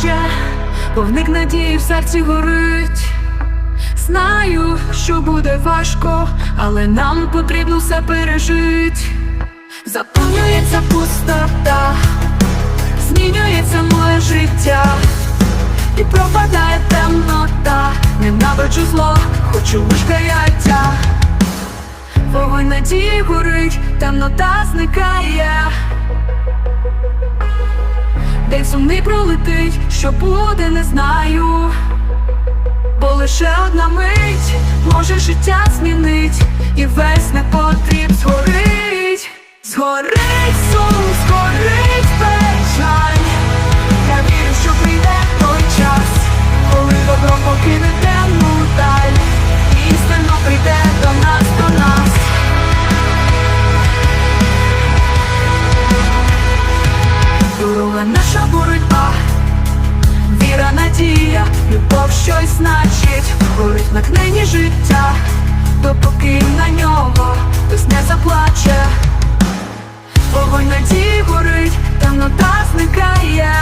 ще, вогник надії в серці горить. Знаю, що буде важко, але нам потрібно все пережить. Заповнюється пустота, змінюється моє життя, і пропадає темнота, ненавиджу зло, хочу лиш каяття. Вогонь надії горить, темнота зникає. День сумний пролетить, що буде, не знаю. Бо лише одна мить може життя змінить, і весь непотріб згорить, згорить сум, значить, горить на книні життя, допоки на нього хтось не заплаче. Вогонь надії горить, темнота зникає.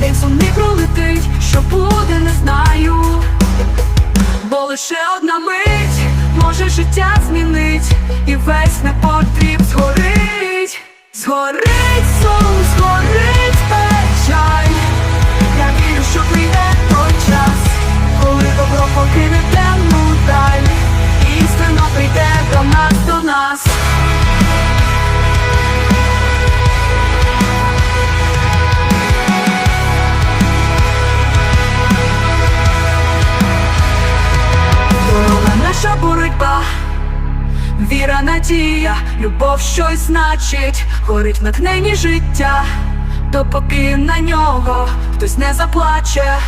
День сумний пролетить, що буде, не знаю. Бо лише одна мить може життя змінить, і весь непотріб згорить, згорить віра, надія, любов щось значить, горить в натхненні життя, допоки на нього хтось не заплаче.